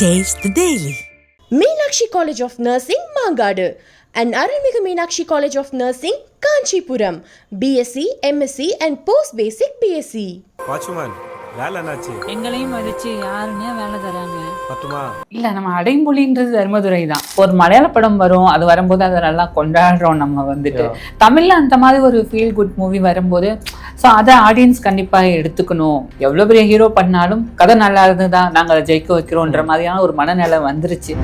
Taste the Daily. Meenakshi College of Nursing, Mangadu, and Aranmiga Meenakshi College of Nursing, Kanchipuram, BSc, MSc, and Post Basic BSc. Watchman வேலை என்னாச்சு? எங்களையும் மதிச்சு யாருன்னே வேலை தராங்க. பத்துமா? இல்ல நம்ம அடைமொழின்றது தர்மதுரை தான் ஒரு மலையாள படம் வரும் அது வரும்போது அதை நல்லா கொண்டாடுறோம் நம்ம வந்துட்டு. தமிழ்ல அந்த மாதிரி ஒரு ஃபீல் குட் மூவி வரும்போது ஸோ அதை ஆடியன்ஸ் கண்டிப்பா எடுத்துக்கணும். எவ்வளவு பெரிய ஹீரோ பண்ணாலும் கதை நல்லா இருந்ததா நாங்க அதை ஜெயிக்க வைக்கிறோன்ற மாதிரியான ஒரு மனநிலை வந்துருச்சு.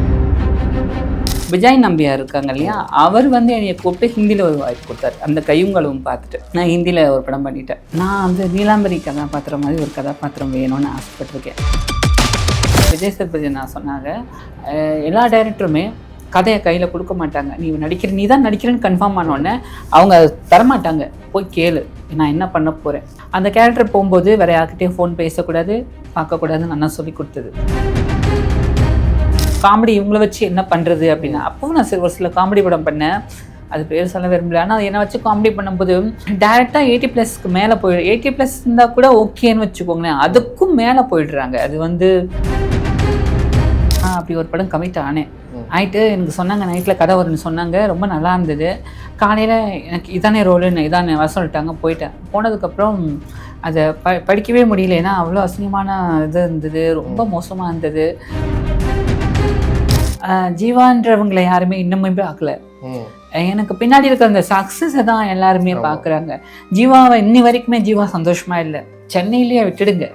விஜய் நம்பியா இருக்காங்க இல்லையா? அவர் வந்து என்னைய கூப்பிட்டு ஹிந்தியில் ஒரு வாய்ப்பு கொடுத்தாரு. அந்த கையுங்களும் பார்த்துட்டு. நான் ஹிந்தியில் ஒரு படம் பண்ணிட்டேன். நான் வந்து நீலாம்பரி கதாபாத்திரம் மாதிரி ஒரு கதாபாத்திரம் வேணும்னு ஆசைப்பட்டிருக்கேன். விஜய் சேதுபதி நான் சொன்னாங்க எல்லா டைரக்டருமே கதையை கையில் கொடுக்க மாட்டாங்க. நீ நடிக்கிற நீ தான் நடிக்கிறேன்னு கன்ஃபார்ம் ஆனோடனே அவங்க தரமாட்டாங்க. போய் கேளு. நான் என்ன பண்ண போகிறேன் அந்த கேரக்டர் போகும்போது வேற யார்கிட்டையும் ஃபோன் பேசக்கூடாது பார்க்கக்கூடாதுன்னு அண்ணா சொல்லி கொடுத்தது. காமெடி இவங்கள வச்சு என்ன பண்ணுறது அப்படின்னா அப்பவும் நான் சில ஒரு சில காமெடி படம் பண்ணேன். அது பேர் சொல்ல விரும்பல. ஆனால் என்னை வச்சு காமெடி பண்ணும்போது டேரெக்டாக எயிட்டி ப்ளஸ்க்கு மேலே போயிடு எயிட்டி ப்ளஸ் இருந்தால் கூட ஓகேன்னு வச்சுக்கோங்களேன். அதுக்கும் மேலே போயிடுறாங்க. அது வந்து அப்படி ஒரு படம் கமிட் ஆனேன். ஆயிட்டு எனக்கு சொன்னாங்க நைட்டில் கதை வரும்னு சொன்னாங்க. ரொம்ப நல்லா இருந்தது. காலையில் எனக்கு இதானே ரோலுன்னு இதானே வர சொல்லிட்டாங்க போயிட்டேன். போனதுக்கப்புறம் அதை ப படிக்கவே முடியல. ஏன்னா அவ்வளோ அசிங்கமான இது இருந்தது. ரொம்ப மோசமாக இருந்தது. ஜீவான்றவங்களை யாருமே இன்னுமே பார்க்கல. எனக்கு பின்னாடி இருக்க அந்த சக்ஸஸை தான் எல்லாருமே பார்க்குறாங்க. ஜீவாவை இன்னி வரைக்குமே ஜீவா சந்தோஷமா இல்லை. சென்னையிலேயே விட்டுடுங்க.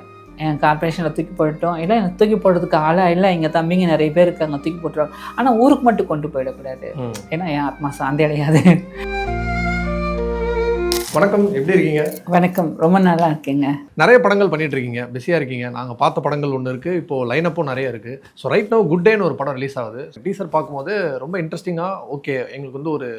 என் கார்பரேஷனில் தூக்கி போட்டோம் இல்லை எனக்கு தூக்கி போடுறதுக்கு ஆளாக இல்லை எங்கள் தம்பிங்க நிறைய பேர் இருக்காங்க தூக்கி போட்டுருவாங்க. ஆனால் ஊருக்கு மட்டும் கொண்டு போயிடக்கூடாது. ஏன்னா என் ஆத்மா சாந்தி அடையாது. வணக்கம். எப்படி இருக்கீங்க? வணக்கம். ரொம்ப நல்லா இருக்கேங்க. நிறைய படங்கள் பண்ணிட்டு இருக்கீங்க. பிஸியாக இருக்கீங்க. நாங்கள் பார்த்த படங்கள் ஒன்று இருக்குது இப்போ லைனப்பும் நிறைய இருக்குது ஸோ ரைட் நோ குட் டேன்னு ஒரு படம் ரிலீஸ் ஆகுது. டீசர் பார்க்கும்போது ரொம்ப இன்ட்ரெஸ்டிங்காக ஓகே எங்களுக்கு வந்து ஒரு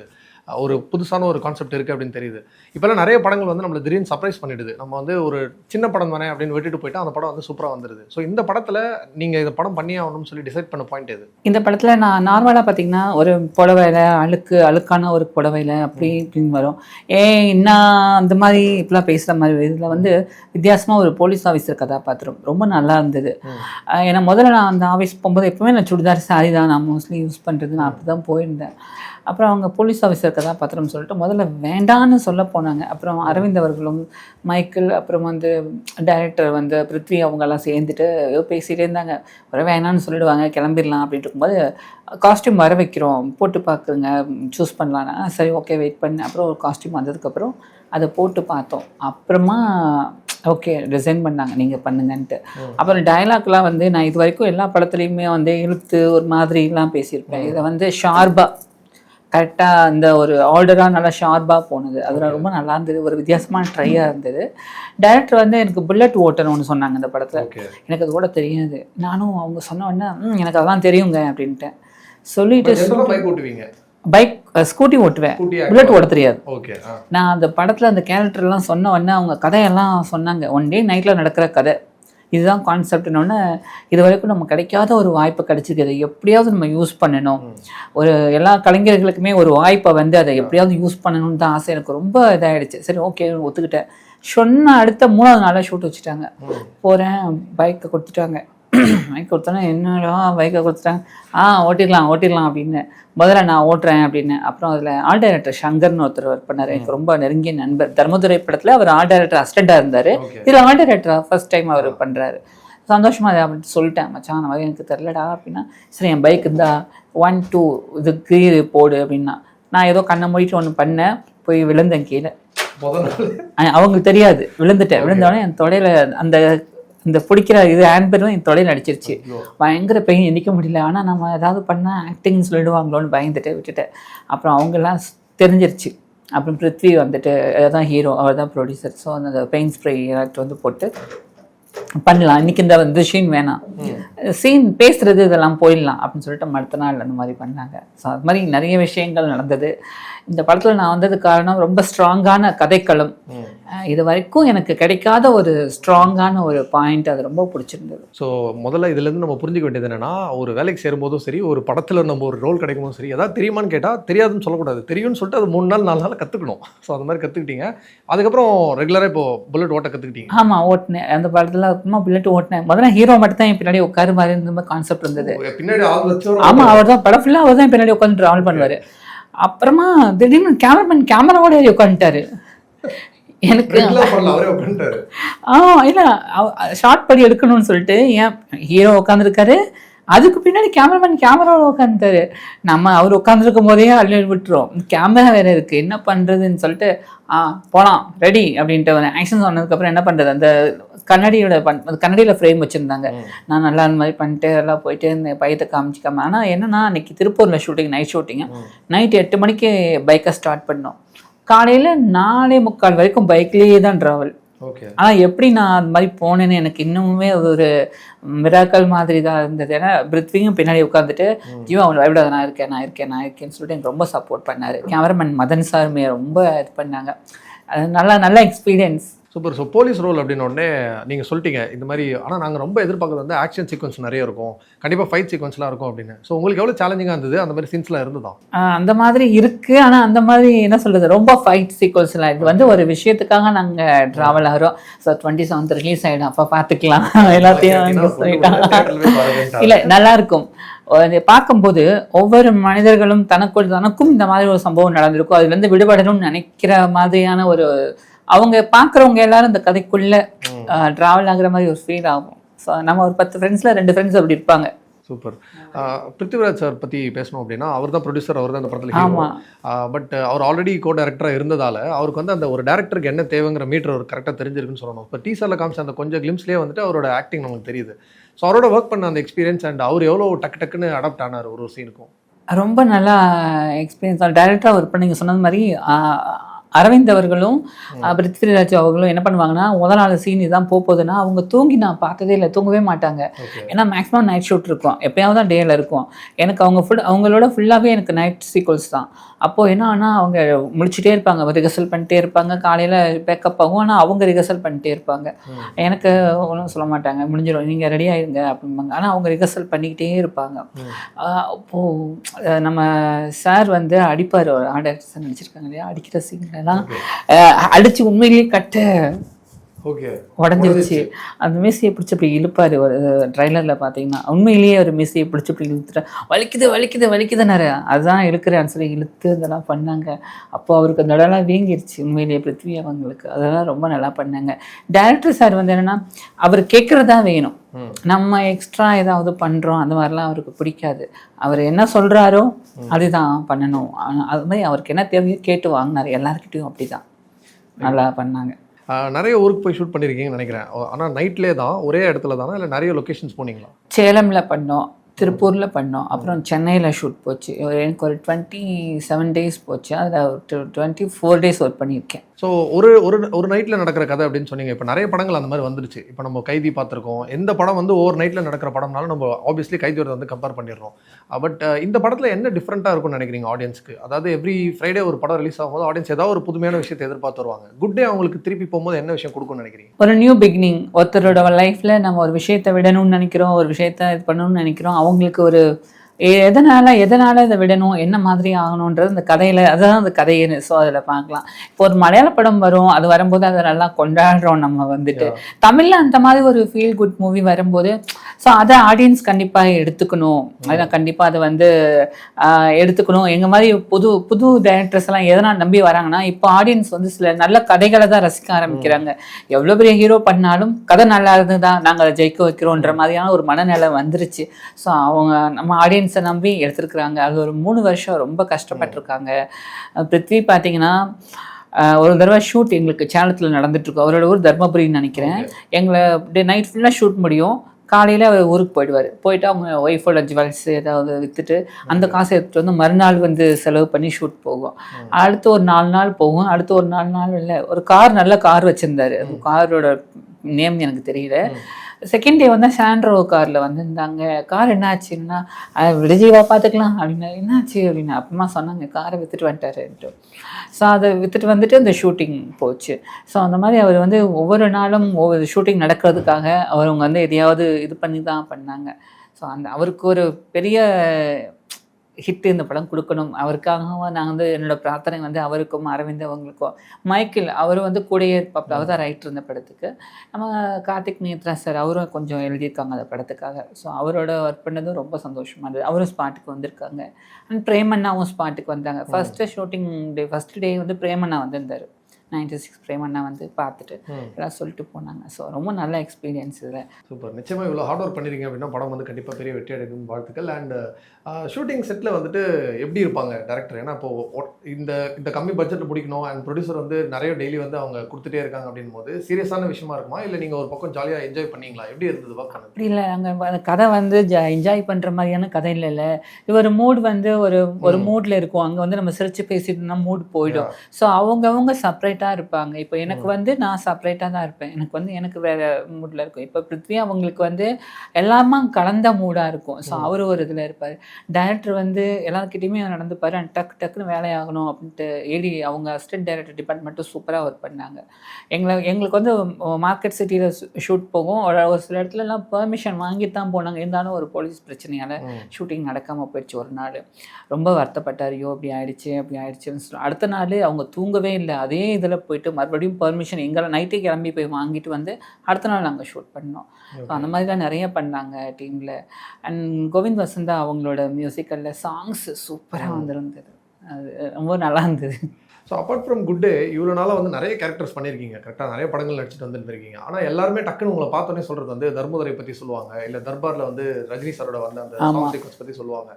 ஒரு புதுசான ஒரு கான்செப்ட் இருக்குது அப்படின்னு தெரியுது. இப்போல்லாம் நிறைய படங்கள் வந்து நம்மளை திடீர்னு சர்ப்ரைஸ் பண்ணிடுது. நம்ம வந்து ஒரு சின்ன படம் தானே அப்படின்னு விட்டுட்டு போயிட்டா அந்த படம் வந்து சூப்பராக வந்துடுது ஸோ இந்த படத்தில் நீங்கள் இந்த படம் பண்ணியே ஆகணும்னு சொல்லி டிசைட் பண்ண பாயிண்ட் எது? இந்த படத்தில் நான் நார்மலாக பார்த்தீங்கன்னா ஒரு புடவையில அழுக்கு அழுக்கான ஒரு புடவையில அப்படி இப்படின்னு வரும். ஏ என்ன அந்த மாதிரி இப்படிலாம் பேசுகிற மாதிரி இதில் வந்து வித்தியாசமாக ஒரு போலீஸ் ஆஃபீஸர் கதாபாத்திரம். ரொம்ப நல்லா இருந்தது. ஏன்னா முதல்ல நான் அந்த ஆஃபீஸ் போகும்போது எப்பவுமே நான் சுடிதார் சாரி தான் நான் மோஸ்ட்லி யூஸ் பண்ணுறது நான் அப்படி தான் போயிருந்தேன். அப்புறம் அவங்க போலீஸ் ஆஃபீஸர் கதாபாத்திரம் சொல்லிட்டு முதல்ல வேண்டான்னு சொல்ல போனாங்க. அப்புறம் அரவிந்த் அவர்களும் மைக்கேல் அப்புறம் வந்து டைரக்டர் வந்து பிருத்வி அவங்கெல்லாம் சேர்ந்துட்டு ஏதோ பேசிகிட்டே இருந்தாங்க. வர வேணான்னு சொல்லிடுவாங்க கிளம்பிடலாம் அப்படின்ட்டு இருக்கும்போது காஸ்டியூம் வர வைக்கிறோம் போட்டு பார்க்குங்க சூஸ் பண்ணலான்னா சரி ஓகே வெயிட் பண்ணேன் அப்புறம் ஒரு காஸ்டியூம் வந்ததுக்கப்புறம் அதை போட்டு பார்த்தோம். அப்புறமா ஓகே டிசைன் பண்ணாங்க நீங்கள் பண்ணுங்கன்ட்டு. அப்புறம் டயலாக்லாம் வந்து நான் இது வரைக்கும் எல்லா படத்துலையுமே வந்து இழுத்து ஒரு மாதிரிலாம் பேசியிருப்பேன். இதை வந்து ஷார்பாக கரெக்டாக அந்த ஒரு ஆர்டராக நல்லா ஷார்ப்பாக போனது. அதில் ரொம்ப நல்லா இருந்தது. ஒரு வித்தியாசமான ட்ரையாக இருந்தது. டைரக்டர் வந்து எனக்கு புல்லட் ஓட்டணும்னு சொன்னாங்க இந்த படத்தில். எனக்கு அது கூட தெரியாது. நானும் அவங்க சொன்ன உடனே "ம், எனக்கு அதெல்லாம் தெரியுங்க அப்படின்ட்டேன். சொல்லிட்டு பைக் ஸ்கூட்டி ஓட்டுவேன். புல்லட் ஓட்ட தெரியாது. நான் அந்த படத்தில் அந்த கேரக்டர்லாம் சொன்ன உடனே அவங்க கதையெல்லாம் சொன்னாங்க. ஒன் டே நைட்டில் நடக்கிற கதை. இதுதான் கான்செப்ட்னோடனே இது வரைக்கும் நம்ம கிடைக்காத ஒரு வாய்ப்பு கிடைச்சிருக்கு. அதை எப்படியாவது நம்ம யூஸ் பண்ணணும். ஒரு எல்லா கலைஞர்களுக்குமே ஒரு வாய்ப்பை வந்து அதை எப்படியாவது யூஸ் பண்ணணும்னு தான் ஆசை. எனக்கு ரொம்ப இதாகிடுச்சு சரி ஓகே ஒத்துக்கிட்டேன். சொன்ன அடுத்த மூணாவது நாளாக ஷூட் வச்சுட்டாங்க. போகிறேன் பைக்கை கொடுத்துட்டாங்க. பைக் கொடுத்தோன்னே என்னடா பைக்கை கொடுத்துட்டாங்க? ஆ ஓட்டிடலாம் ஓட்டிடலாம் அப்படின்னு. முதல்ல நான் ஓட்டுறேன் அப்படின்னு. அப்புறம் அதில் ஆல் டைரக்டர் சங்கர்னு ஒருத்தர் ஒர்க் பண்ணார். எனக்கு ரொம்ப நெருங்கிய நண்பர். தர்மதுரை படத்தில் அவர் ஆல் டைரக்டர் அசிஸ்டண்ட்டாக இருந்தார். இதில் ஆல் டைரக்டராக ஃபர்ஸ்ட் டைம் அவர் பண்ணுறாரு சந்தோஷமா அதை அப்படின்னு சொல்லிட்டேன். மச்சான் அந்த மாதிரி எனக்கு தெரிலடா அப்படின்னா சரி என் பைக் இருந்தா ஒன் டூ இது கீர் போடு அப்படின்னா. நான் ஏதோ கண்ணை மூடிட்டு ஒன்று பண்ணேன். போய் விழுந்தேன் கீழே. அவங்களுக்கு தெரியாது. விழுந்துட்டேன். விழுந்தோடனே என் தொடையில அந்த இந்த பிடிக்கிற இது ஹேண்ட்பேரும் என் தொடையில அடிச்சிருச்சு பயங்கர பெயின் எந்திக்க முடியல. ஆனால் நம்ம ஏதாவது பண்ணால் ஆக்டிங் சொல்லிடுவாங்களோன்னு பயந்துட்டு விட்டுட்டேன் அப்புறம் அவங்கெல்லாம் தெரிஞ்சிருச்சு. அப்புறம் பிருத்வி வந்துட்டு தான் ஹீரோ அவர் தான் ப்ரொடியூசர் ஸோ அந்த பெயின் ஸ்ப்ரே வந்து போட்டு பண்ணலாம். இன்னைக்கு இந்த வந்து சீன் வேணாம். சீன் பேசுறது இதெல்லாம் போயிடலாம் அப்படின்னு சொல்லிட்டு அடுத்த நாள் அந்த மாதிரி பண்ணாங்க. ஸோ அது மாதிரி நிறைய விஷயங்கள் நடந்தது. இந்த படத்தில் நான் வந்தது காரணம் ரொம்ப ஸ்ட்ராங்கான கதைக்களம். இது வரைக்கும் எனக்கு கிடைக்காத ஒரு ஸ்ட்ராங்கான ஒரு பாயிண்ட் அது ரொம்ப பிடிச்சிருந்தது. ஸோ முதல்ல இதுலேருந்து நம்ம புரிஞ்சுக்க வேண்டியது என்னன்னா ஒரு வேலைக்கு சேரும்போதும் சரி ஒரு படத்தில் நம்ம ஒரு ரோல் கிடைக்கும் போதும் சரி ஏதாவது தெரியுமான்னு கேட்டால் தெரியாதுன்னு சொல்லக்கூடாது. தெரியும்னு சொல்லிட்டு அது மூணு நாள் நாலு நாள் கற்றுக்கணும் ஸோ அந்த மாதிரி கற்றுக்கிட்டீங்க அதுக்கப்புறம் ரெகுலராக இப்போ புல்லட் ஓட்ட கற்றுக்கிட்டீங்க ஆமாம் ஓட்டினேன். அந்த படத்தில் அதுக்கப்புறமா புல்லட் ஓட்டினேன். முதல்ல ஹீரோ மட்டும் தான் என் பின்னாடி உட்காரு மாதிரி இருந்த கான்செப்ட் இருந்தது. ஆமா அவர் தான் படம் ஃபுல்லாக அவர் தான் என் பின்னாடி உட்காந்து ட்ராவல் பண்ணுவாரு. அப்புறமா திடீர்னு கேமராமேன் கேமராவோட ஏறி உட்காந்துட்டாரு எனக்கு ஆ இல்லை ஷார்ட் படி எடுக்கணும்னு சொல்லிட்டு ஏன் ஹீரோ உட்காந்துருக்காரு அதுக்கு பின்னாடி கேமராமேன் கேமராவில் உட்காந்துட்டாரு நம்ம அவர் உட்காந்துருக்கும் போதே அள்ளி விட்டுரும். கேமரா வேற இருக்கு. என்ன பண்றதுன்னு சொல்லிட்டு ஆ போலாம் ரெடி அப்படின்ட்டு ஆக்ஷன் சொன்னதுக்கப்புறம் என்ன பண்றது? அந்த கண்ணாடியோட பண் கண்ணாடியில் ஃப்ரேம் வச்சுருந்தாங்க. நான் நல்லா அந்த மாதிரி பண்ணிட்டு எல்லாம் போயிட்டு இந்த பையத்தை காமிச்சிக்காம. ஆனால் என்னன்னா அன்னைக்கு திருப்பூரில் ஷூட்டிங் நைட் ஷூட்டிங் நைட் எட்டு மணிக்கு பைக்கை ஸ்டார்ட் பண்ணோம். காலையில் நாலே முக்கால் வரைக்கும் பைக்லேயே தான் ட்ராவல் ஆனால் எப்படி நான் அந்த மாதிரி போனேன்னு எனக்கு இன்னுமே அது ஒரு மிராக்கல் மாதிரி தான் இருந்தது. ஏன்னா பிருத்வியும் பின்னாடி உட்காந்துட்டு ஜீவா அவனை பயப்படாத நான் இருக்கேன் நான் இருக்கேன் நான் இருக்கேன்னு சொல்லிட்டு எனக்கு ரொம்ப சப்போர்ட் பண்ணாரு. கேமராமேன் மதன் சாருமே ரொம்ப இது பண்ணாங்க. அது நல்லா நல்ல experience super. So police role அப்படின்னு உடனே நீங்கள் சொல்லிட்டீங்க. இந்த மாதிரி ஆனால் நாங்கள் ரொம்ப எதிர்பார்க்கறது வந்து ஆக்ஷன் சீக்வன்ஸ் நிறைய இருக்கும். கண்டிப்பாக ஃபைட் சீக்வன்ஸ்லாம் இருக்கும் அப்படின்னு. ஸோ உங்களுக்கு எவ்வளோ சேலஞ்சிங்காக இருந்தது? அந்த மாதிரி சீன்ஸ்லாம் இருந்ததா? அந்த மாதிரி இருக்கு. ஆனா அந்த மாதிரி என்ன சொல்றது? ரொம்ப ஃபைட் சீக்வல்ஸ்லாம் இது வந்து ஒரு விஷயத்துக்காக நாங்க டிராவல் ஆகிறோம். ஸோ டுவெண்ட்டி செவன்த் ரிலீஸ் ஆயிடும். அப்ப பார்த்துக்கலாம் எல்லாத்தையும். இல்ல நல்லா இருக்கும். பார்க்கும்போது ஒவ்வொரு மனிதர்களும் தனக்குள் தனக்கும் இந்த மாதிரி ஒரு சம்பவம் நடந்திருக்கும். அதுல இருந்து விடுபடணும்னு நினைக்கிற மாதிரியான ஒரு அவங்க பார்க்குறவங்க எல்லாரும் இந்த கதைக்குள்ள டிராவல் ஆகுற மாதிரி ஒரு ஃபீல் ஆகும். ஸோ நம்ம ஒரு பத்து ஃப்ரெண்ட்ஸ்ல ரெண்டு ஃப்ரெண்ட்ஸ் அப்படி இருப்பாங்க. சூப்பர். பிருத்திவிராஜ் சார் பற்றி பேசணும் அப்படின்னா அவர் தான் ப்ரொடியூசர் அவர் தான் அந்த படத்தில் பட் அவர் ஆல்ரெடி கோ டேரக்டராக இருந்ததால அவருக்கு வந்து அந்த ஒரு டேரக்டருக்கு என்ன தேவைங்கிற மீட்டர் அவர் கரெக்டாக தெரிஞ்சிருக்குன்னு சொல்லணும். இப்போ டீசரில் காமிச்ச அந்த கொஞ்சம் கிளிம்ஸ்லேயே வந்துட்டு அவரோட ஆக்டிங் நமக்கு தெரியுது. ஸோ அவரோட ஒர்க் பண்ண அந்த எக்ஸ்பீரியன்ஸ் அண்ட் அவர் எவ்வளோ டக்கு டக்குன்னு அடாப்ட் ஆனார் ஒரு ஒரு சீனுக்கும் ரொம்ப நல்லா எக்ஸ்பீரியன்ஸ் டைரக்டராக ஒர்க் பண்ணி நீங்கள் சொன்னது மாதிரி அரவிந்த் அவர்களும் பிருத்விராஜ் அவர்களும் என்ன பண்ணுவாங்கன்னா முதல் நாள் சீன் இதான் போக போகுதுன்னா அவங்க தூங்கி நான் பார்த்ததே இல்லை தூங்கவே மாட்டாங்க. ஏன்னா மேக்ஸிமம் நைட் ஷூட் இருக்கும். எப்பயாவது தான் டேயில் இருக்கும். எனக்கு அவங்க ஃபுல் அவங்களோட ஃபுல்லாகவே எனக்கு நைட் சீக்வல்ஸ் தான். அப்போது என்ன ஆனால் அவங்க முழிச்சிட்டே இருப்பாங்க. ரிஹர்சல் பண்ணிட்டே இருப்பாங்க. காலையில் பேக்கப் ஆகும். ஆனால் அவங்க ரிஹர்சல் பண்ணிட்டே இருப்பாங்க. எனக்கு ஒன்றும் சொல்ல மாட்டாங்க. முடிஞ்சிடும். நீங்கள் ரெடி ஆயிருங்க அப்படிம்பாங்க. ஆனால் அவங்க ரிஹர்சல் பண்ணிக்கிட்டே இருப்பாங்க. ஆஹ் அப்போ அஹ் நம்ம சார் வந்து அடிப்பார். ஆர்டர் நினச்சிருக்காங்க இல்லையா? அடிக்கிற சீன்லாம் அடிச்சு உண்மையிலேயே கட்ட உடஞ்சிருச்சு அந்த மீசையை பிடிச்சி அப்படி இழுப்பாரு ஒரு ட்ரைலரில் பார்த்தீங்கன்னா உண்மையிலேயே ஒரு மீசையை பிடிச்சி அப்படி இழுத்துட்டு வலிக்குது வலிக்குது வலிக்குதுன்னாரு. அதுதான் இழுக்கிறேன்னு சொல்லி இழுத்து இதெல்லாம் பண்ணாங்க. அப்போ அவருக்கு அந்த இடம்லாம் வீங்கிருச்சு. உண்மையிலேயே பிருத்வி அவங்களுக்கு. அதெல்லாம் ரொம்ப நல்லா பண்ணாங்க. டேரக்டர் சார் வந்து என்னன்னா அவர் கேட்குறதா வேணும். நம்ம எக்ஸ்ட்ரா ஏதாவது பண்ணுறோம் அந்த மாதிரிலாம் அவருக்கு பிடிக்காது. அவர் என்ன சொல்கிறாரோ அதுதான் பண்ணணும். அது மாதிரி அவருக்கு என்ன தேவையோ கேட்டு வாங்கினார். எல்லாருக்கிட்டையும் அப்படி தான் நல்லா பண்ணாங்க. நிறைய ஊருக்கு போய் ஷூட் பண்ணியிருக்கீங்கன்னு நினைக்கிறேன். ஆனால் நைட்லேயே தான் ஒரே இடத்துல தானே? இல்லை நிறைய லொக்கேஷன்ஸ் போனீங்களா? சேலமில் பண்ணோம். திருப்பூரில் பண்ணோம். அப்புறம் சென்னையில் ஷூட் போச்சு. எனக்கு ஒரு டுவெண்ட்டி செவன் டேஸ் போச்சு. அதில் ஒரு டுவெண்ட்டி ஃபோர் டேஸ் ஒர்க் பண்ணியிருக்கேன். ஸோ ஒரு ஒரு ஒரு நைட்டில் நடக்கிற கதை அப்படின்னு சொன்னீங்க. இப்போ நிறைய படங்கள் அந்த மாதிரி வந்துருச்சு. இப்போ நம்ம கைதி பார்த்துருக்கோம். எந்த படம் வந்து ஒவ்வொரு நைட்டில் நடக்கிற படம்னாலும் நம்ம ஆப்வியஸ்லி கைதியோட வந்து கம்பேர் பண்ணிடுறோம். பட் இந்த படத்தில் என்ன டிஃப்ரெண்ட்டாக இருக்கும்னு நினைக்கிறீங்க ஆடியன்ஸ்க்கு அதாவது எவ்ரி ஃப்ரைடே ஒரு படம் ரிலீஸ் ஆகும்போது ஆடியன்ஸ் ஏதாவது ஒரு புதுமையான விஷயத்தை எதிர்பார்த்து வருவாங்க. குட் டே அவங்களுக்கு திருப்பி போகும்போது என்ன விஷயம் கொடுக்கும்னு நினைக்கிறீங்க? ஒரு நியூ பிகினிங் ஒருத்தரோட லைஃப்பில் நம்ம ஒரு விஷயத்தை விடணும்னு நினைக்கிறோம். ஒரு விஷயத்த இது பண்ணணும்னு நினைக்கிறோம். அவங்களுக்கு ஒரு எதனால எதனால இதை விடணும் என்ன மாதிரி ஆகணுன்றது இந்த கதையில அதுதான் அந்த கதைன்னு ஸோ அதில் பார்க்கலாம். இப்போ ஒரு மலையாள படம் வரும் அது வரும்போது அதை நல்லா கொண்டாடுறோம் நம்ம வந்துட்டு. தமிழ்ல அந்த மாதிரி ஒரு ஃபீல் குட் மூவி வரும்போது ஸோ அதை ஆடியன்ஸ் கண்டிப்பாக எடுத்துக்கணும். அதை கண்டிப்பாக அதை வந்து எடுத்துக்கணும். எங்க மாதிரி புது புது டேரக்டர்ஸ் எல்லாம் எதனால் நம்பி வராங்கன்னா இப்போ ஆடியன்ஸ் வந்து சில நல்ல கதைகளை தான் ரசிக்க ஆரம்பிக்கிறாங்க. எவ்வளோ பெரிய ஹீரோ பண்ணாலும் கதை நல்லா இருந்ததா நாங்கள் அதை ஜெயிக்க வைக்கிறோன்ற மாதிரியான ஒரு மனநிலை வந்துருச்சு. ஸோ அவங்க நம்ம ஆடியன்ஸை நம்பி எடுத்திருக்கிறாங்க. அது ஒரு மூணு வருஷம் ரொம்ப கஷ்டப்பட்டிருக்காங்க. பிருத்வி பார்த்தீங்கன்னா ஒரு தடவை ஷூட் எங்களுக்கு சேலத்தில் நடந்துட்டுருக்கோம். அவரோட ஊர் தர்மபுரின்னு நினைக்கிறேன். எங்களை நைட் ஃபுல்லாக ஷூட் முடியும். காலையில் அவர் ஊருக்கு போயிடுவார். போயிட்டு அவங்க ஒய்ஃபோட ஜுவல்ஸ் ஏதாவது விற்றுட்டு அந்த காசை எடுத்துகிட்டு வந்து மறுநாள் வந்து செலவு பண்ணி ஷூட் போகும். அடுத்து ஒரு நாலு நாள் போகும். அடுத்து ஒரு நாலு நாள் இல்லை. ஒரு கார் நல்ல கார் வச்சுருந்தாரு. காரோட நேம் எனக்கு தெரியல. செகண்ட் டே வந்து சாண்ட்ரோ காரில் வந்திருந்தாங்க. கார் என்னாச்சுன்னா விடுஜீவா பார்த்துக்கலாம் அப்படின்னா என்னாச்சு? அப்படின்னு அப்புறமா சொன்னாங்க காரை விற்றுட்டு வந்துட்டாருன்ட்டு. ஸோ அதை விற்றுட்டு வந்துட்டு அந்த ஷூட்டிங் போச்சு. ஸோ அந்த மாதிரி அவர் வந்து ஒவ்வொரு நாளும் ஒவ்வொரு ஷூட்டிங் நடக்கிறதுக்காக அவர் அவங்க வந்து எதையாவது இது பண்ணி தான் பண்ணாங்க. ஸோ அந்த அவருக்கு ஒரு பெரிய ஹிட் இந்த படம் கொடுக்கணும். அவருக்காக நான் வந்து என்னோட பிரார்த்தனை வந்து அவருக்கும் அரவிந்த் அவங்களுக்கும் மைக்கேல் அவர் வந்து கூடயே இருப்பாப்ல. அவர் தான் ரைட்டர் இந்த படத்துக்கு. நம்ம கார்த்திக் நேத்ரா சார் அவரும் கொஞ்சம் எழுதியிருக்காங்க அந்த படத்துக்காக. ஸோ அவரோட ஒர்க் பண்ணதும் ரொம்ப சந்தோஷமாக இருந்தது. அவரும் ஸ்பாட்டுக்கு வந்திருக்காங்க. அண்ட் பிரேமண்ணாவும் ஸ்பாட்டுக்கு வந்தாங்க. First shooting day first day வந்து பிரேமண்ணா வந்திருந்தார். நைன்டி சிக்ஸ் பிரேமண்ணா வந்து பார்த்துட்டு. எல்லாம் சொல்லிட்டு போனாங்க. ஸோ ரொம்ப நல்ல எக்ஸ்பீரியன்ஸ் இதில். சூப்பர் நிச்சயமாக இவ்வளோ ஹார்ட் ஒர்க் பண்ணிருக்கீங்க அப்படின்னா படம் வந்து கண்டிப்பாக பெரிய வெற்றி அடைக்கும். வாழ்த்துக்கள். அண்ட் ஷூட்டிங் செட்டில் வந்துட்டு எப்படி இருப்பாங்க டேரக்டர் ஏன்னா இப்போ இந்த இந்த கம்மி பட்ஜெட்டில் பிடிக்கணும். அண்ட் ப்ரொடியூசர் வந்து நிறைய டெய்லி வந்து அவங்க கொடுத்துட்டே இருக்காங்க அப்படின் போது சீரியஸான விஷயமா இருக்குமா? இல்லை நீங்கள் ஒரு பக்கம் ஜாலியாக என்ஜாய் பண்ணீங்களா? எப்படி இருந்தது ஒர்க் அப்படி இல்லை. அந்த கதை வந்து என்ஜாய் பண்ணுற மாதிரியான கதை இல்லைல்ல இது ஒரு மூட் வந்து ஒரு ஒரு. மூடில் இருக்கும். அங்கே வந்து நம்ம சிரிச்சு பேசிட்டு மூட் போயிடும். ஸோ அவங்கவங்க செப்பரேட்டாக இருப்பாங்க. இப்போ எனக்கு வந்து நான் செப்பரேட்டாக தான் இருப்பேன். எனக்கு வந்து எனக்கு வேற மூடில் இருக்கும். இப்போ பிருத்வி அவங்களுக்கு வந்து எல்லாமே கலந்த மூடாக இருக்கும். ஸோ. அவர் ஒரு இதில் இருப்பார். டைரக்டர் வந்து எல்லாருக்கிட்டையுமே நடந்துப்பார் அண்ட் டக்கு டக்குன்னு வேலையாகணும் அப்படின்ட்டு ஏடி அவங்க அசிஸ்டன்ட் டைரக்டர் டிபார்ட்மெண்ட்டும் சூப்பராக ஒர்க் பண்ணாங்க. எங்களை எங்களுக்கு வந்து மார்க்கெட் சிட்டியில் ஷூட் போகும். ஒரு சில இடத்துலலாம் பெர்மிஷன் வாங்கிட்டு தான் போனாங்க. இருந்தாலும் ஒரு போலீஸ் பிரச்சனையால் ஷூட்டிங் நடக்காமல் போயிடுச்சு ஒரு நாள். ரொம்ப வருத்தப்பட்டார். ஐயோ அப்படி ஆயிடுச்சு அப்படி ஆயிடுச்சுன்னு சொல்லி அடுத்த நாள் அவங்க தூங்கவே இல்லை. அதே இதில் போயிட்டு மறுபடியும் பெர்மிஷன் எங்களை நைட்டே கிளம்பி போய் வாங்கிட்டு வந்து அடுத்த நாள் நாங்கள் ஷூட் பண்ணோம். ஸோ அந்த மாதிரிலாம் நிறைய பண்ணாங்க டீமில் அண்ட் கோவிந்த் வசந்தா அவங்களோட மியூசிக்கலில் சாங்ஸ் சூப்பராக வந்திருந்தது. அது ரொம்ப நல்லா இருந்தது. So apart from good day இவ்வளோ நாளாக வந்து நிறைய கேரக்டர்ஸ் பண்ணியிருக்கீங்க. கரெக்டாக நிறைய படங்கள் நடிச்சிட்டு வந்துருக்கீங்க ஆனால் எல்லாருமே டக்குன்னு உங்களை பார்த்தோன்னே சொல்கிறது வந்து தர்மதுரை பற்றி சொல்லுவாங்க. இல்லை தர்பாரில் வந்து ரஜினி சாரோட வந்து அந்த சீக்வன்ஸ் பற்றி சொல்லுவாங்க.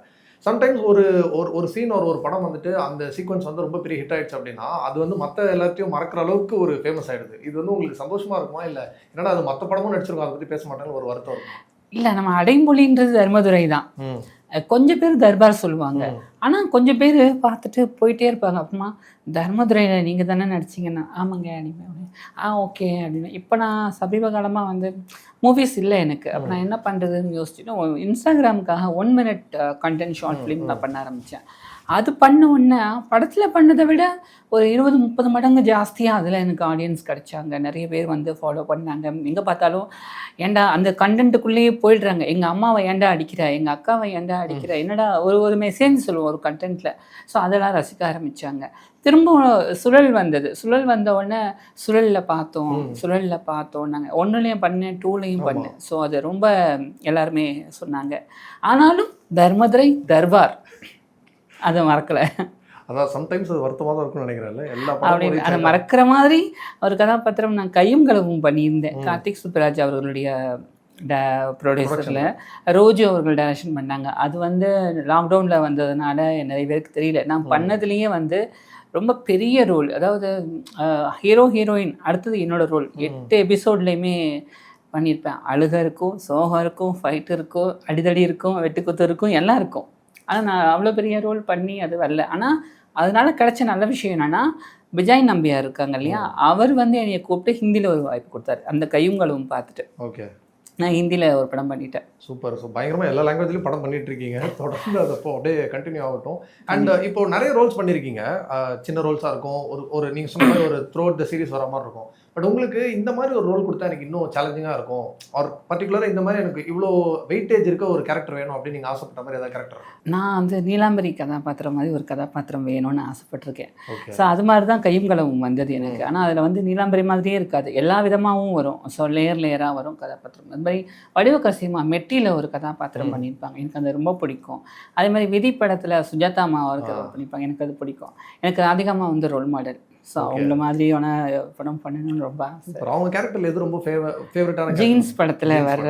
சம்டைம்ஸ் ஒரு ஒரு ஒரு சீன் ஒரு ஒரு படம் வந்துட்டு அந்த சீக்வன்ஸ் வந்து ரொம்ப பெரிய ஹிட் ஆயிடுச்சு அப்படின்னா அது வந்து மற்ற எல்லாத்தையும் மறக்கிற அளவுக்கு ஒரு ஃபேமஸ் ஆயிடுது. இது வந்து உங்களுக்கு சந்தோஷமா இருக்குமா? இல்லை என்னடா அது மற்ற படமும் நடிச்சிருக்கோம் அதை பற்றி பேச மாட்டாங்கன்னு ஒரு வருத்தம் இருக்கும்? இல்லை நம்ம அடைமொழின்றது தர்மதுரை தான் கொஞ்சம் பேர் தர்பார் சொல்லுவாங்க. ஆனால் கொஞ்சம் பேர் பார்த்துட்டு போயிட்டே இருப்பாங்க. அப்புறமா தர்மதுரையில் நீங்கள் தானே நடிச்சிங்கன்னா ஆமாங்க அனிமே ஆ ஓகே அப்படின்னு. இப்போ நான் சமீப காலமாக வந்து மூவிஸ் இல்லை எனக்கு. அப்போ நான் என்ன பண்ணுறதுன்னு யோசிச்சுட்டு இன்ஸ்டாகிராமுக்காக one minute content short film நான் பண்ண ஆரம்பித்தேன் அது பண்ண உடனே படத்தில் பண்ணதை விட ஒரு இருபது முப்பது மடங்கு ஜாஸ்தியாக அதில் எனக்கு ஆடியன்ஸ் கிடைச்சாங்க. நிறைய பேர் வந்து ஃபாலோ பண்ணாங்க. எங்கே பார்த்தாலும் ஏன்டா அந்த கண்டென்ட்டுக்குள்ளேயே போயிடுறாங்க. எங்கள் அம்மாவை ஏன்டா அடிக்கிற? எங்கள் அக்காவை ஏன்டா அடிக்கிற? என்னடா ஒரு ஒரு மெசேஜ் சொல்லுவோம் ஒரு கண்டென்ட்டில் ஸோ அதெல்லாம் ரசிக்க ஆரம்பித்தாங்க திரும்ப சுழல் வந்தது. சுழல் வந்த உடனே சுழலில் பார்த்தோம். சுழலில் பார்த்தோம். நாங்கள் ஒன்றுலையும் பண்ணேன் டூலையும். பண்ணேன் ஸோ அது ரொம்ப எல்லாருமே சொன்னாங்க. ஆனாலும் தர்மதுரை தர்பார். அதை மறக்கலை. அதான் சம்டைம்ஸ் அது வருத்தமாக தான் இருக்கும்னு நினைக்கிறேன்ல. எல்லா அப்படின்னு அதை மறக்கிற மாதிரி ஒரு கதாபாத்திரம் நான் கையும் களவும் பண்ணியிருந்தேன். கார்த்திக் சுப்பராஜ் அவர்களுடைய ப்ரொடியூசரில் ரோஜு அவர்கள் டைரக்ஷன் பண்ணாங்க. அது வந்து லாக்டவுனில் வந்ததுனால நிறைய பேருக்கு தெரியல. நான். பண்ணதுலேயே வந்து ரொம்ப பெரிய ரோல் அதாவது ஹீரோ ஹீரோயின் அடுத்தது என்னோட ரோல். எட்டு எபிசோட்லேயுமே பண்ணியிருப்பேன். அழுக இருக்கும் சோகம் இருக்கும் ஃபைட் இருக்கும் அடிதடி இருக்கும் வெட்டுக்குத்து இருக்கும் எல்லாம் இருக்கும். ஆனால் நான் அவ்வளோ பெரிய ரோல் பண்ணி அது வரல. ஆனால் அதனால கிடைச்ச நல்ல விஷயம் என்னன்னா விஜய் நம்பியார் இருக்காங்க இல்லையா? அவர் வந்து என்னைய கூப்பிட்டு ஹிந்தியில் ஒரு வாய்ப்பு கொடுத்தாரு. அந்த கையுங்களும் பார்த்துட்டு. ஓகே. நான் ஹிந்தியில் ஒரு படம் பண்ணிட்டேன். சூப்பர். ஸோ பயங்கரமாக எல்லா லாங்குவேஜ்லையும் படம் பண்ணிட்டு இருக்கீங்க. தொடர்ந்து அது அப்போ அப்படியே கண்டினியூ ஆகட்டும். அண்ட் இப்போ நிறைய ரோல்ஸ் பண்ணியிருக்கீங்க அஹ் சின்ன ரோல்ஸாக இருக்கும். ஒரு ஒரு நீங்கள் சொன்ன மாதிரி ஒரு த்ரூ த சீரிஸ் வர மாதிரி இருக்கும். பட் உங்களுக்கு இந்த மாதிரி ஒரு ரோல் கொடுத்தா எனக்கு இன்னும் சேலஞ்சிங்காக இருக்கும். ஒரு பர்டிகுலராக இந்த மாதிரி எனக்கு இவ்வளோ வெயிட்டேஜ் இருக்க ஒரு கேரக்டர் வேணும் அப்படின்னு நீங்கள் ஆசைப்பட்ட மாதிரி ஏதாவது கேரக்டர் நான் வந்து நீலாம்பரி கதாபாத்திரம் மாதிரி ஒரு கதாபாத்திரம் வேணும்னு ஆசைப்பட்டிருக்கேன். ஸோ அது மாதிரி தான் கையும் களவும் வந்தது எனக்கு. ஆனால் அதில் வந்து நீலாம்பரி மாதிரியே இருக்காது. எல்லா விதமாகவும் வரும். ஸோ லேயர் லேயராக வரும் கதாபாத்திரம். அது மாதிரி வடிவக்கரசிமா மெட்டியில் ஒரு கதாபாத்திரம். பண்ணியிருப்பாங்க. எனக்கு அது ரொம்ப பிடிக்கும். அதே மாதிரி விதி படத்தில் சுஜாதா அம்மா ஒரு பண்ணியிருப்பாங்க. எனக்கு அது பிடிக்கும். எனக்கு அதிகமாக வந்து ரோல் மாடல் ஸோ. அவங்கள மாதிரியான படம் பண்ணணும்னு ரொம்ப ஆசை. அவங்க கேரக்டர்ல எது ரொம்ப ஃபேவர் ஃபேவரட்டான ஜீன்ஸ் படத்தில் வர்ற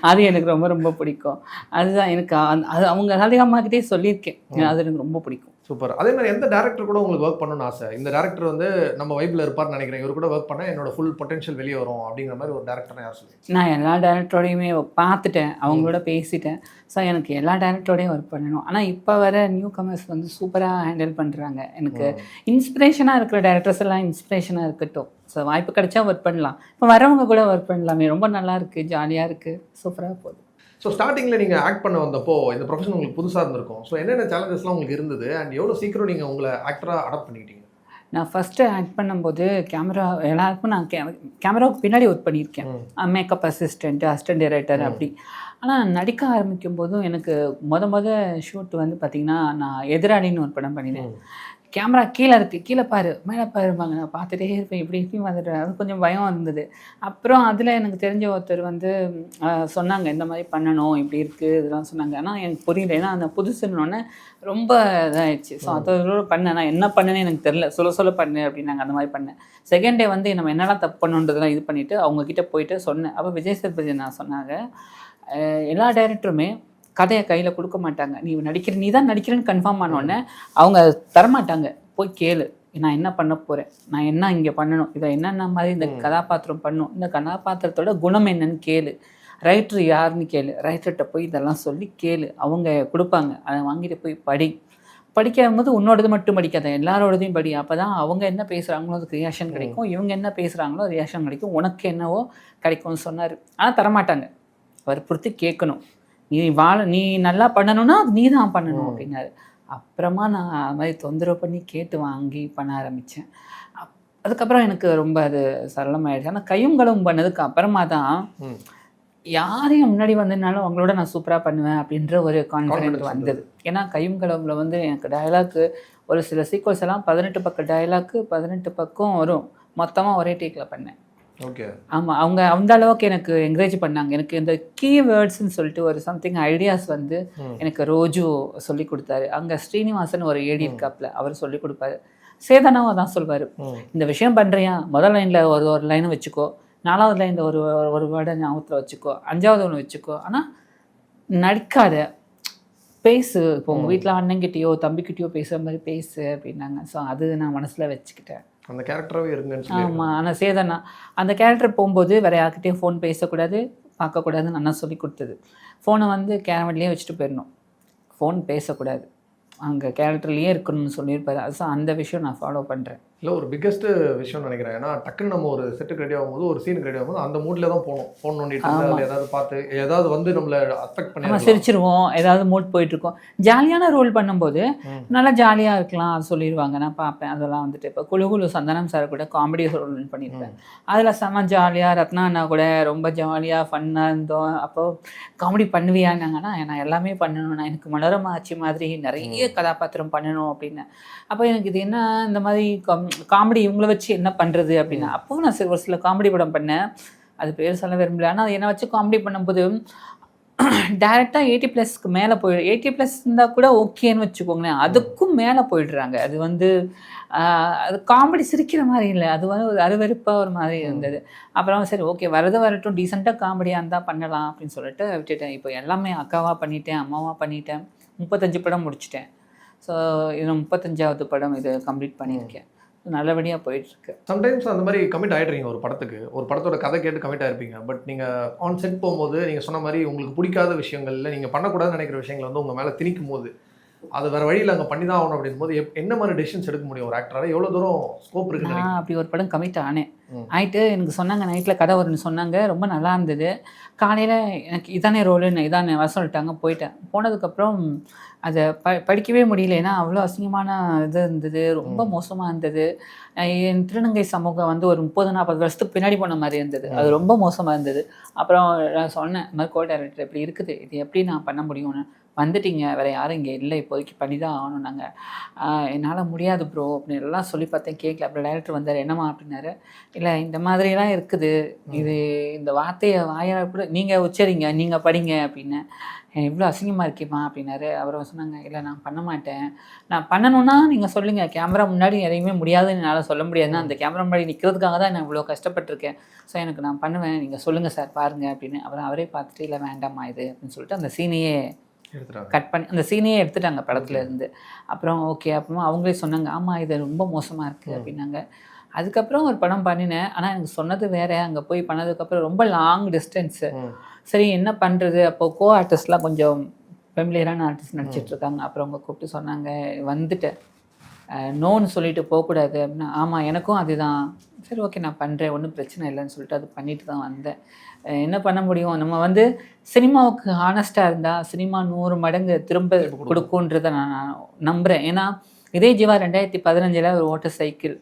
அது எனக்கு ரொம்ப ரொம்ப பிடிக்கும். அதுதான் எனக்கு அது அவங்க அதிகமாகிட்டே சொல்லியிருக்கேன். அது எனக்கு ரொம்ப பிடிக்கும். சூப்பர் அதே மாதிரி எந்த டேரக்டர் கூட உங்களுக்கு ஒர்க் பண்ணணும்னு ஆசை? இந்த டேரக்டர் வந்து நம்ம வைப்ல இருப்பார்னு நினைக்கிறேன். இவர் கூட ஒர்க் பண்ணா என்னோட ஃபுல் பொட்டன்ஷியல் வெளியே வரும் அப்படிங்கிற மாதிரி ஒரு டேரக்டர் யார் சொல்லி நான் எல்லா டேரக்டரோடையுமே பார்த்துட்டேன். அவங்களோட பேசிட்டேன். ஸோ எனக்கு எல்லா டேரக்டரோடையும் ஒர்க் பண்ணணும். ஆனால் இப்போ வர நியூ கமர்ஸ் வந்து சூப்பராக ஹேண்டில் பண்ணுறாங்க எனக்கு இன்ஸ்பிரேஷனாக இருக்கிற டேரக்டர்ஸ் எல்லாம் இன்ஸ்பிரேஷனாக இருக்கட்டும். ஸோ வாய்ப்பு கிடைச்சா ஒர்க் பண்ணலாம். இப்போ வரவங்க கூட ஒர்க் பண்ணலாமே. ரொம்ப நல்லா இருக்குது ஜாலியாக இருக்குது சூப்பராக போகுது. ஸோ ஸ்டார்டிங்கில் நீங்கள் ஆக்ட் பண்ண வந்தப்போ இந்த ப்ரொஃபஷன் உங்களுக்கு புதுசாக இருந்திருக்கும். ஸோ என்னென்ன சேலஞ்சஸ்லாம் உங்களுக்கு இருந்தது? அண்ட் எவ்வளோ சீக்கிரம் நீங்கள் உங்களை ஆக்டராக அடாப்ட் பண்ணிக்கிட்டீங்க? நான் ஃபஸ்ட்டு ஆக்ட் பண்ணும்போது கேமரா எல்லாருக்கும் நான் கே கேமராவுக்கு பின்னாடி ஒர்க் பண்ணியிருக்கேன். Makeup assistant assistant director. அப்படி. ஆனால் நடிக்க ஆரம்பிக்கும் போதும் எனக்கு மொத மொத ஷூட் வந்து பார்த்திங்கன்னா நான் எதிராளின்னு ஒரு படம் பண்ணினேன். கேமரா கீழே இருக்கு. கீழே பாரு. மேலே பாருப்பாங்க நான் பார்த்துட்டே இருப்பேன். இப்படி இப்படி வந்துட்டு அது கொஞ்சம் பயம் இருந்தது அப்புறம் அதில் எனக்கு தெரிஞ்ச ஒருத்தர் வந்து சொன்னாங்க இந்த மாதிரி பண்ணணும். இப்படி இருக்குது இதெல்லாம் சொன்னாங்க. ஆனால் எனக்கு புரியல. ஏன்னா அந்த புதுசுன்னொன்னே ரொம்ப இதாகிடுச்சு ஸோ அதோட பண்ணேன். நான் என்ன பண்ணேன்னு எனக்கு தெரில. சொல்ல சொல்ல பண்ணு அப்படின்னாங்க. அந்த மாதிரி பண்ணேன். செகண்ட் டே வந்து நம்ம என்னெல்லாம் தப்பு பண்ணணுன்றதெல்லாம் இது பண்ணிவிட்டு அவங்கக்கிட்ட போயிட்டு சொன்னேன். அப்போ விஜய் சேதுபதி நான் சொன்னாங்க எல்லா டைரக்டருமே கதையை கையில் கொடுக்க மாட்டாங்க. நீ நடிக்கிற நீ தான் நடிக்கிறேன்னு கன்ஃபார்ம் உடனே அவங்க தரமாட்டாங்க. போய் கேளு. நான் என்ன பண்ண போகிறேன் நான் என்ன இங்கே பண்ணணும்? இதை என்னென்ன மாதிரி இந்த கதாபாத்திரம் பண்ணும்? இந்த கதாபாத்திரத்தோட குணம் என்னன்னு கேளு. ரைட்டர் யாருன்னு கேளு. ரைட்டர்கிட்ட போய் இதெல்லாம் சொல்லி கேளு. அவங்க கொடுப்பாங்க. அதை வாங்கிட்டு போய் படி. படிக்கும் போது உன்னோடது மட்டும் படிக்காத. எல்லாரோடதையும் படி. அப்போ தான் அவங்க என்ன பேசுகிறாங்களோ அதுக்கு ரியாக்ஷன் கிடைக்கும். இவங்க என்ன பேசுகிறாங்களோ ரியாக்ஷன் கிடைக்கும். உனக்கு என்னவோ கிடைக்கும்னு சொன்னார். ஆனால் தரமாட்டாங்க. வற்புறுத்தி கேட்கணும். நீ வாழ நீ நல்லா பண்ணணும்னா அது நீ தான் பண்ணணும் அப்படின்னாரு. அப்புறமா நான் அது மாதிரி தொந்தரவு பண்ணி கேட்டு வாங்கி பண்ண ஆரம்பித்தேன் அதுக்கப்புறம் எனக்கு ரொம்ப அது சரளமாயிடுச்சு. ஆனால் கையும் களவும் பண்ணதுக்கு அப்புறமா தான். யாரையும் முன்னாடி வந்ததுனாலும் அவங்களோட நான் சூப்பராக பண்ணுவேன் அப்படின்ற ஒரு கான்ஃபிடென்ட் வந்தது. ஏன்னா கையும் களவுல வந்து எனக்கு டயலாக்கு ஒரு சில சீக்வல்ஸ் எல்லாம் பதினெட்டு பக்கம் டயலாக்கு பதினெட்டு பக்கம் வரும். மொத்தமாக ஒரே டேக்கில் பண்ணேன். ஓகே ஆமாம் அவங்க அந்த அளவுக்கு எனக்கு என்கரேஜ் பண்ணாங்க. எனக்கு இந்த கீ வேர்ட்ஸ்னு சொல்லிட்டு ஒரு சம்திங் ஐடியாஸ் வந்து. எனக்கு ரோஜு சொல்லி கொடுத்தாரு. அங்கே ஸ்ரீனிவாசன் ஒரு ஏடி இருக்காப்புல அவர் சொல்லி கொடுப்பாரு. சேதனாவை தான் சொல்வார். இந்த விஷயம் பண்ணுறியா முதல் லைனில் ஒரு ஒரு லைனை வச்சுக்கோ. நாலாவது லைனில் ஒரு ஒரு- ஒரு வேர்டை ஞாபகத்தில் வச்சுக்கோ. அஞ்சாவது ஒன்று வச்சுக்கோ. ஆனால் நடிக்காத பேசு. இப்போ உங்கள் வீட்டில் அண்ணங்கிட்டயோ தம்பிக்கிட்டயோ பேசுகிற மாதிரி பேசு அப்படின்னாங்க. ஸோ அது நான் மனசில் வச்சுக்கிட்டேன். அந்த கேரக்டராகவே இருங்கன்னு சொல்லி ஆமாம் ஆனால் சேதனா அந்த கேரக்டர் போகும்போது வேறு யார்கிட்டையும் ஃபோன் பேசக்கூடாது பார்க்கக்கூடாதுன்னு அண்ணா சொல்லி கொடுத்தது. ஃபோனை வந்து கேரமட்லேயே வச்சுட்டு போயிடணும். ஃபோன் பேசக்கூடாது. அங்கே கேரக்டர்லேயே இருக்கணும்னு சொல்லியிருப்பாரு. அது அந்த விஷயம் நான் ஃபாலோ பண்ணுறேன் இல்லை ஒரு பிக்கஸ்ட் விஷயம் நினைக்கிறேன். ஏன்னா டக்குன்னு நம்ம ஒரு செட்டுக்கு ரெடி ஆகும்போது ஒரு சீனுக்கு ரெடி ஆகும்போது அந்த மூட்ல தான் போகணும். ஃபோன் நோண்டிட்டு இருந்தா ஆமா. அதுல ஏதாவது பார்த்து ஏதாவது வந்து நம்மள அஃபெக்ட் பண்ணி சிரிச்சிருவோம். ஏதாவது மூட் போயிட்டுருக்கோம். ஜாலியான ரோல் பண்ணும்போது. நல்லா ஜாலியாக இருக்கலாம். அது சொல்லிடுவாங்க நான் பார்ப்பேன். அதெல்லாம் வந்துட்டு இப்போ குழு குழு சந்தனம் சார் கூட காமெடி ரோல் பண்ணியிருப்பேன் அதில் செம்ம ஜாலியாக ரத்னா அண்ணா கூட ரொம்ப ஜாலியாக ஃபன்னாக இருந்தோம். அப்போ காமெடி பண்ணுவியான்னாங்கன்னா நான் எல்லாமே பண்ணணும் நான் எனக்கு மனோரமா ஆட்சி மாதிரி நிறைய கதாபாத்திரம் பண்ணணும் அப்படின்னு. அப்போ எனக்கு இது என்ன இந்த மாதிரி காமெடி இவங்கள வச்சு என்ன பண்ணுறது அப்படின்னா அப்போவும் நான் சில ஒரு சில காமெடி படம் பண்ணேன். அது பேர் சொல்ல விரும்பல. ஆனால் என்னை வச்சு காமெடி பண்ணும்போது டேரெக்டாக எயிட்டி ப்ளஸ்க்கு மேலே போய் எயிட்டி ப்ளஸ் இருந்தால் கூட ஓகேன்னு வச்சுக்கோங்களேன். அதுக்கும் மேலே போயிடுறாங்க. அது வந்து அது காமெடி சிரிக்கிற மாதிரி இல்லை. அது வந்து ஒரு அருவறுப்பாக ஒரு மாதிரி இருந்தது. அப்புறம் சரி ஓகே வரது வரட்டும். டீசெண்டாக காமெடியாக இருந்தால் பண்ணலாம் அப்படின்னு சொல்லிட்டு விட்டுட்டேன். இப்போ எல்லாமே அக்காவாக பண்ணிட்டேன் அம்மாவாக பண்ணிட்டேன். முப்பத்தஞ்சு படம் முடிச்சிட்டேன். ஸோ இது முப்பத்தஞ்சாவது படம் இது கம்ப்ளீட் பண்ணியிருக்கேன். நல்லபடியாக போயிட்டுருக்கு. சம்டைம்ஸ் அந்த மாதிரி கமிட் ஆகிடுறீங்க ஒரு படத்துக்கு. ஒரு படத்தோட கதை கேட்டு கமிட் ஆகிருப்பீங்க பட் நீங்கள் ஆன் செட் போகும்போது நீங்கள் சொன்ன மாதிரி உங்களுக்கு பிடிக்காத விஷயங்கள்ல நீங்கள் பண்ணக்கூடாதுன்னு நினைக்கிற விஷயங்களை வந்து உங்கள் மேலே திணிக்கும் போது அது வேற வழியில் அங்கே பண்ணி தான் ஆகணும் அப்படின் போது என்ன மாதிரி டெசிஷன்ஸ் எடுக்க முடியும்? ஒரு ஆக்டரால எவ்வளவு தூரம் ஸ்கோப் நான் அப்படி ஒரு படம் கமிட் ஆனேன். ஆயிட்டு எனக்கு சொன்னாங்க நைட்டில் கதை வரும்னு சொன்னாங்க. ரொம்ப நல்லா இருந்தது. காலையில் எனக்கு இதானே ரோலுன்னு இதானே வர சொல்லிட்டாங்க. போயிட்டேன். போனதுக்கப்புறம் அதை ப படிக்கவே முடியல. ஏன்னா அவ்வளோ அசிங்கமான இது இருந்தது. ரொம்ப மோசமாக இருந்தது. என் திருநங்கை சமூகம் வந்து ஒரு முப்பது நாற்பது வருஷத்துக்கு பின்னாடி போன மாதிரி இருந்தது. அது ரொம்ப மோசமாக இருந்தது. அப்புறம் நான் சொன்னேன் இந்த மாதிரி கோ டைரக்டர் இப்படி இருக்குது. இது எப்படி நான் பண்ண முடியும்னு? வந்துட்டீங்க வேறு யாரும் இங்கே இல்லை இப்போதைக்கு பண்ணி தான் ஆகணும் நாங்கள் என்னால் முடியாது ப்ரோ அப்படின்னு எல்லாம் சொல்லி பார்த்தேன் கேட்கல அப்புறம் டைரக்டர் வந்தார் என்னம்மா அப்படின்னாரு. இல்லை இந்த மாதிரிலாம் இருக்குது. இது இந்த வார்த்தையை வாயால் கூட நீங்கள் உச்சரிங்க நீங்கள் படிங்க அப்படின்னு. இவ்வளோ அசிங்கமாக இருக்கேம்மா அப்படின்னாரு. அப்புறம் சொன்னாங்க இல்லை நான் பண்ண மாட்டேன். நான் பண்ணணும்னா நீங்கள் சொல்லுங்கள் கேமரா முன்னாடி எதையுமே முடியாதுன்னு என்னால் சொல்ல முடியாதுன்னா அந்த கேமரா முன்னாடி நிற்கிறதுக்காக தான் நான் இவ்வளோ கஷ்டப்பட்டிருக்கேன். ஸோ எனக்கு நான் பண்ணுவேன். நீங்கள் சொல்லுங்கள் சார் பாருங்கள் அப்படின்னு. அப்புறம் அவரே பார்த்துட்டு இல்லை வேண்டாம்மா இது அப்படின்னு சொல்லிட்டு அந்த சீனையே கட் பண்ணி அந்த சீனையே எடுத்துட்டாங்க படத்துல இருந்து. அப்புறம் ஓகே அப்புறமா அவங்களே சொன்னாங்க ஆமாம் இது ரொம்ப மோசமாக இருக்குது அப்படின்னாங்க. அதுக்கப்புறம் ஒரு படம் பண்ணினேன். ஆனால் எனக்கு சொன்னது வேற அங்கே போய் பண்ணதுக்கப்புறம் ரொம்ப லாங் டிஸ்டன்ஸு. சரி என்ன பண்ணுறது அப்போ கோ ஆர்டிஸ்ட்லாம் கொஞ்சம் ஃபெமிலியரான ஆர்டிஸ்ட் நடிச்சிட்டு இருக்காங்க. அப்புறம் அவங்க கூப்பிட்டு சொன்னாங்க வந்துட்டேன். நோன்னு சொல்லிட்டு போகக்கூடாது அப்படின்னா ஆமாம் எனக்கும் அதுதான். சரி ஓகே நான் பண்ணுறேன் ஒன்றும் பிரச்சனை இல்லைன்னு சொல்லிட்டு அது பண்ணிட்டு தான் வந்தேன். என்ன பண்ண முடியும்? நம்ம வந்து சினிமாவுக்கு ஹானஸ்ட்டாக இருந்தால் சினிமா நூறு மடங்கு திரும்ப கொடுக்குன்றதை நான் நான் நம்புகிறேன் ஏன்னா இதே ஜீவா ரெண்டாயிரத்தி பதினஞ்சில் ஒரு ஓட்டர் சைக்கிள்.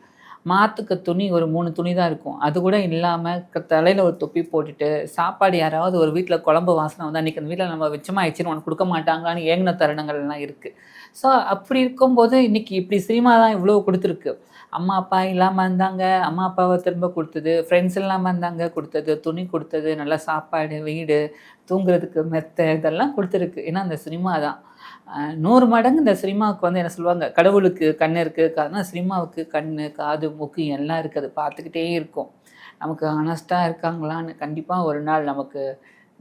மாற்றுக்க துணி ஒரு மூணு துணி தான் இருக்கும். அது கூட இல்லாமல் தலையில் ஒரு தொப்பி போட்டுட்டு சாப்பாடு யாராவது ஒரு வீட்டில் குழம்பு வாசனை வந்து அன்றைக்கி அந்த வீட்டில் நம்ம வச்சமா ஆயிடுச்சுன்னு உனக்கு கொடுக்க மாட்டாங்களான்னு ஏங்கின தருணங்கள்லாம் இருக்குது ஸோ அப்படி இருக்கும்போது இன்னைக்கு இப்படி சினிமா தான் இவ்வளோ கொடுத்துருக்கு. அம்மா அப்பா இல்லாமல் இருந்தாங்க. அம்மா அப்பாவை திரும்ப கொடுத்தது. ஃப்ரெண்ட்ஸ் இல்லாமல் இருந்தாங்க. கொடுத்தது. துணி கொடுத்தது. நல்ல சாப்பாடு வீடு தூங்குறதுக்கு மெத்தை இதெல்லாம் கொடுத்துருக்கு. ஏன்னா அந்த சினிமா தான். நூறு மடங்கு இந்த சினிமாவுக்கு வந்து என்ன சொல்லுவாங்க? கடவுளுக்கு கண் இருக்குது காரணம் சினிமாவுக்கு கண் காது மூக்கு எல்லாம் இருக்குது பார்த்துக்கிட்டே இருக்கும். நமக்கு ஆனஸ்ட்டாக இருக்காங்களான்னு கண்டிப்பாக ஒரு நாள் நமக்கு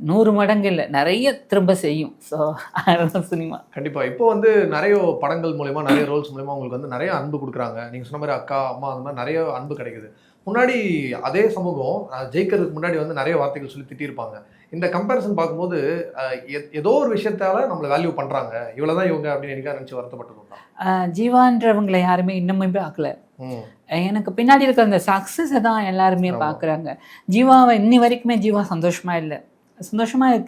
நூறு மடங்கு இல்லை நிறைய திரும்ப செய்யும். ஸோ அதுதான் சினிமா. கண்டிப்பாக இப்போ வந்து நிறைய படங்கள் மூலயமா நிறைய ரோல்ஸ் மூலயமா உங்களுக்கு வந்து நிறைய அன்பு கொடுக்குறாங்க. நீங்கள் சொன்ன மாதிரி அக்கா அம்மா அந்த மாதிரி நிறைய அன்பு கிடைக்குது. முன்னாடி அதே சமூகம் ஜெயிக்கிறதுக்கு முன்னாடி வந்து நிறைய வார்த்தைகள் சொல்லி திட்டியிருப்பாங்க. இந்த கம்பேரிசன் பார்க்கும்போது ஏதோ ஒரு விஷயத்தால நம்மளை வேல்யூ பண்றாங்க. இவ்வளவுதான் இவங்க அப்படின்னு எனக்கு நினைச்சு வருத்தப்பட்டிருந்தோம் அஹ் ஜீவான்றவங்களை யாருமே இன்னுமே பார்க்கல. எனக்கு பின்னாடி இருக்க அந்த சக்ஸஸை தான் எல்லாருமே. பார்க்குறாங்க. ஜீவாவை இன்னி வரைக்குமே ஜீவா சந்தோஷமா இல்லை. சந்தோஷமாக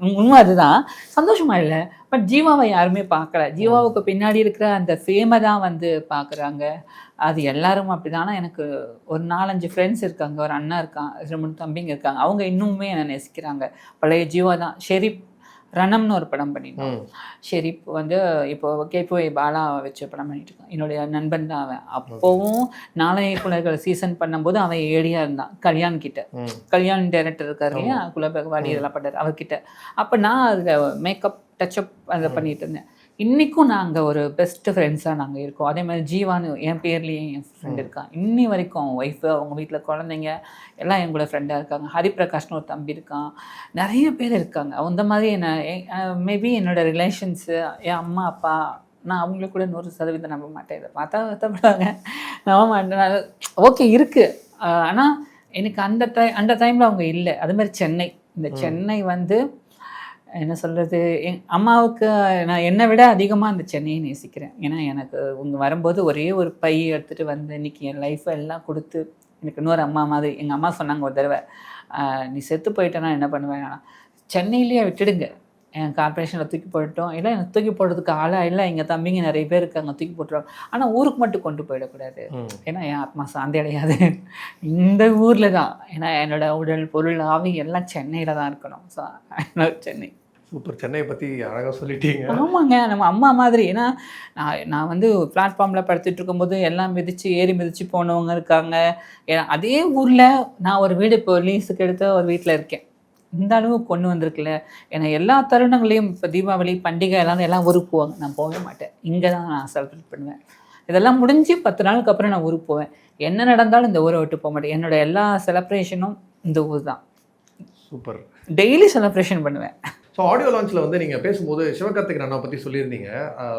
உண்மை அதுதான். சந்தோஷமாக இல்லை பட் ஜீவாவை யாருமே பார்க்கல. ஜீவாவுக்கு பின்னாடி இருக்கிற அந்த ஃபேமை தான் வந்து பார்க்குறாங்க. அது எல்லாரும் அப்படிதானா. எனக்கு ஒரு நாலஞ்சு ஃப்ரெண்ட்ஸ் இருக்காங்க. ஒரு அண்ணா இருக்கான் ரெண்டு மூணு தம்பிங்க இருக்காங்க. அவங்க இன்னுமே என்னை நேசிக்கிறாங்க. பழைய ஜீவா தான். ஷெரீப் ரணம்னு ஒரு படம் பண்ணிட்டோம் ம். ஷெரீப் வந்து இப்போ கேபோய் பாலா வச்சு படம் பண்ணிட்டு இருக்கான் என்னுடைய நண்பன் தான் அவன். அப்போவும் நாளைய குலர்கள் சீசன் பண்ணும்போது அவன் ஏடியா இருந்தான் கல்யாண் கிட்ட. கல்யாண் டைரக்டர் இருக்காரு இல்லையா? குலபகவாடி இதெல்லாம் பண்ணார் அவர்கிட்ட. அப்போ நான் அதில் மேக்கப் டச்சப் அதை பண்ணிட்டு இருந்தேன். இன்றைக்கும் நாங்கள் ஒரு பெஸ்ட் ஃப்ரெண்ட்ஸாக நாங்கள் இருக்கோம். அதே மாதிரி ஜீவானு என் பேர்லேயே என் ஃப்ரெண்ட் இருக்கான். இன்னி வரைக்கும் அவங்க ஒய்ஃபு அவங்க வீட்டில் குழந்தைங்க எல்லாம் என் கூட ஃப்ரெண்டாக இருக்காங்க. ஹரிபிரகாஷ்னு ஒரு தம்பி இருக்கான். நிறைய பேர் இருக்காங்க. அந்த மாதிரி என்ன மேபி என்னோட ரிலேஷன்ஸு என் அம்மா அப்பா நான் அவங்கள கூட நூறு சதவீதம் நம்ப மாட்டேன். இதை பார்த்தா வருத்தப்படுவாங்க. நம்ப மாட்டேன். ஓகே இருக்குது ஆனால் எனக்கு அந்த டை அந்த டைமில் அவங்க இல்லை. அது மாதிரி சென்னை. இந்த சென்னை வந்து என்ன சொல்கிறது என் அம்மாவுக்கு நான் என்னை விட அதிகமாக அந்த சென்னையை நேசிக்கிறேன். ஏன்னா எனக்கு இங்கே வரும்போது ஒரே ஒரு பை எடுத்துகிட்டு வந்து இன்னைக்கு என் லைஃப்பை எல்லாம் கொடுத்து எனக்கு இன்னொரு அம்மா மாதிரி எங்கள் அம்மா சொன்னாங்க ஒரு தடவை "ஆஹ், நீ செத்து போயிட்டேன்னா என்ன பண்ணுவேன்? சென்னையிலேயே விட்டுடுங்க. என் கார்பரேஷனில் தூக்கி போட்டுட்டோம். இல்லை எனக்கு தூக்கி போடுறதுக்கு ஆளாக இல்லை. எங்கள் தம்பிங்க நிறைய பேர் இருக்காங்க தூக்கி போட்டுருவாங்க. ஆனால் ஊருக்கு மட்டும் கொண்டு போயிடக்கூடாது. ஏன்னா என் ஆத்மா சாந்தி அடையாது. இந்த ஊரில் தான் ஏன்னா என்னோட உடல் பொருள் ஆவி எல்லாம் சென்னையில் தான் இருக்கணும். ஸோ சென்னை. சூப்பர். சென்னையை பத்தி அழகா சொல்லிட்டீங்க. ஆமாங்க. நம்ம அம்மா மாதிரி. ஏன்னா நான் நான் வந்து பிளாட்ஃபார்மில் படுத்துட்டு இருக்கும்போது எல்லாம் மிதித்து ஏறி மிதித்து போனவங்க இருக்காங்க. அதே ஊரில் நான் ஒரு வீடு இப்போ லீஸுக்கு எடுத்து ஒரு வீட்டில் இருக்கேன். இந்த அளவு கொண்டு வந்திருக்குல்ல. ஏன்னா எல்லா தருணங்களையும் இப்போ தீபாவளி பண்டிகை எல்லாம் எல்லாம் ஊருக்கு போவாங்க. நான் போகவே மாட்டேன். இங்கே தான் நான் செலிப்ரேட் பண்ணுவேன். இதெல்லாம் முடிஞ்சு பத்து நாளுக்கு அப்புறம் நான் ஊருக்கு போவேன். என்ன நடந்தாலும் இந்த ஊரை விட்டு போக மாட்டேன். என்னோட எல்லா செலிப்ரேஷனும் இந்த ஊர் தான். சூப்பர். டெய்லி செலிப்ரேஷன் பண்ணுவேன். ஸோ ஆடியோ லான்ச்சில் வந்து நீங்கள் பேசும்போது சிவகார்த்திக் அண்ணா பற்றி சொல்லியிருந்தீங்க.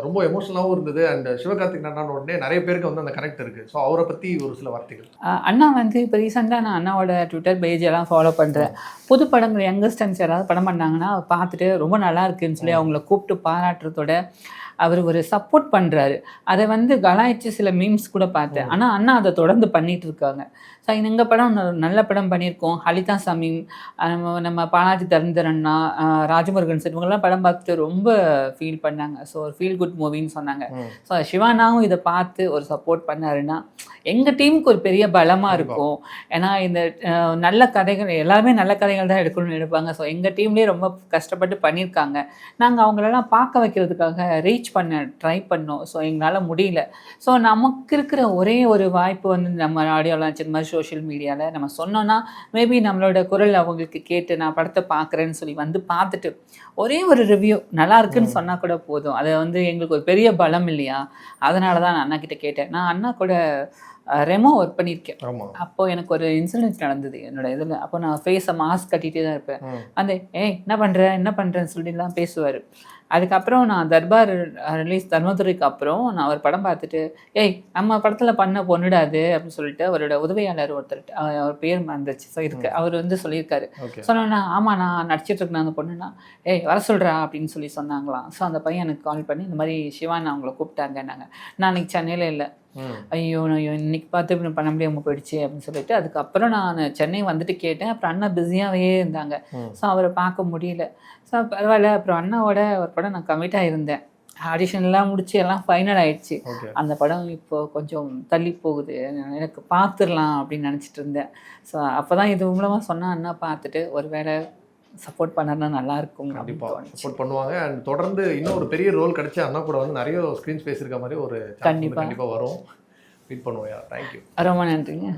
ரொம்ப எமோஷனலாகவும் இருந்தது அண்ட் சிவகார்த்திக் அண்ணான உடனே நிறைய பேருக்கு வந்து அந்த கனெக்ட் இருக்குது ஸோ அவரை பற்றி ஒரு சில வார்த்தைகள். அண்ணா வந்து இப்போ ரீசெண்டாக நான் அண்ணாவோட ட்விட்டர் பேஜ் எல்லாம் ஃபாலோ பண்ணுறேன் புது படங்கள் யங்கஸ்டன்ஸ் யாராவது படம் பண்ணாங்கன்னா பார்த்துட்டு ரொம்ப நல்லா இருக்குன்னு சொல்லி அவங்கள கூப்பிட்டு பாராட்டுறதோட அவர் ஒரு சப்போர்ட் பண்ணுறாரு அதை வந்து கலாய்ச்சி சில மீம்ஸ் கூட பார்த்தேன். ஆனால் அண்ணா அதை தொடர்ந்து பண்ணிட்டு இருக்காங்க. ஸோ எங்கள் படம் நல்ல படம் பண்ணியிருக்கோம். ஹலிதா சாமி நம்ம நம்ம பாலாஜி தரந்தர் அண்ணா ராஜமுருகன் சார் இவங்கெல்லாம் படம் பார்த்துட்டு ரொம்ப ஃபீல் பண்ணாங்க. ஸோ ஒரு ஃபீல் குட் மூவின்னு சொன்னாங்க. ஸோ சிவானாவும் இதை பார்த்து ஒரு சப்போர்ட் பண்ணாருன்னா எங்கள் டீமுக்கு ஒரு பெரிய பலமாக இருக்கும். ஏன்னா இந்த நல்ல கதைகள் எல்லாருமே நல்ல கதைகள் தான் எடுக்கணும்னு எடுப்பாங்க ஸோ எங்கள் டீம்லேயே ரொம்ப கஷ்டப்பட்டு பண்ணியிருக்காங்க. நாங்கள் அவங்களெல்லாம் பார்க்க வைக்கிறதுக்காக ரீச் பண்ண ட்ரை பண்ணோம். ஸோ எங்களால் முடியல. ஸோ நமக்கு இருக்கிற ஒரே ஒரு வாய்ப்பு வந்து நம்ம ஆடியோ லான்ச் இந்த மாதிரி சோஷியல் மீடியாவில் நம்ம சொன்னோன்னா மேபி நம்மளோட குரல் அவங்களுக்கு கேட்டு நான் படத்தை பார்க்குறேன்னு சொல்லி வந்து பார்த்துட்டு ஒரே ஒரு ரிவ்யூ நல்லா இருக்குன்னு சொன்னால் கூட போதும். அது வந்து எங்களுக்கு ஒரு பெரிய பலம் இல்லையா? அதனால தான் நான் அண்ணா கிட்ட கேட்டேன். நான் அண்ணா கூட ரெமோ ஒர்க் பண்ணியிருக்கேன். அப்போ எனக்கு ஒரு இன்சிடென்ட் நடந்தது என்னோட இதில். அப்போ நான் ஃபேஸை மாஸ்க் கட்டிகிட்டே தான் இருப்பேன். அந்த ஏய் என்ன பண்ணுற என்ன பண்ணுறேன்னு சொல்லிட்டுலாம் பேசுவார். அதுக்கப்புறம் நான் தர்பார் ரிலீஸ் தர்மதுரைக்கு அப்புறம் நான் ஒரு படம் பார்த்துட்டு ஏய் நம்ம படத்தில் பண்ண பொண்ணுடாது அப்படின்னு சொல்லிட்டு அவரோட உதவியாளர் ஒருத்தர் அவர் பேர் மறந்துச்சு ஸோ இருக்கு அவர் வந்து சொல்லியிருக்காரு. சொன்னோன்னா ஆமாம் நான் நடிச்சிட்டு இருக்கேன் அந்த பொண்ணுனா. ஏய் வர சொல்கிறா அப்படின்னு சொல்லி சொன்னாங்களாம். ஸோ அந்த பையன் எனக்கு கால் பண்ணி இந்த மாதிரி சிவான் அவங்கள கூப்பிட்டாங்கன்னாங்க. நான் அன்றைக்கி சென்னையில் இல்லை. ஐயோ நான் ஐயோ இன்னைக்கு பார்த்து இப்படி பண்ண முடியாமல் போயிடுச்சு அப்படின்னு சொல்லிட்டு அதுக்கப்புறம் நான் சென்னை வந்துட்டு கேட்டேன். அப்புறம் அண்ணா பிஸியாகவே இருந்தாங்க. ஸோ அவரை பார்க்க முடியல. ஸோ பரவாயில்ல. அப்புறம் அண்ணாவோட ஒரு படம் நான் கமிட்டாக இருந்தேன் ஆடிஷன்லாம் முடிச்சு எல்லாம் ஃபைனல் ஆயிடுச்சு. அந்த படம் இப்போ கொஞ்சம் தள்ளி போகுது. எனக்கு பார்த்துடலாம் அப்படின்னு நினச்சிட்டு இருந்தேன். ஸோ அப்போ தான் இது மூலமாக சொன்னா அண்ணா பார்த்துட்டு ஒரு வேளை சப்போர்ட் பண்ணனா நல்லா இருக்கும் அப்படின்னு கண்டிப்பா. தோணுச்சு. சப்போர்ட் பண்ணுவாங்க. அண்ட் தொடர்ந்து இன்னும் ஒரு பெரிய ரோல் கிடைச்சு அண்ணா கூட வந்து நிறைய ஸ்க்ரீன் ஸ்பேஸ் இருக்க மாதிரி ஒரு chance வந்து கண்டிப்பா. கண்டிப்பா வரும். வெயிட் பண்ணுவோம் தேங்க்யூ ரொம்ப நன்றிங்க.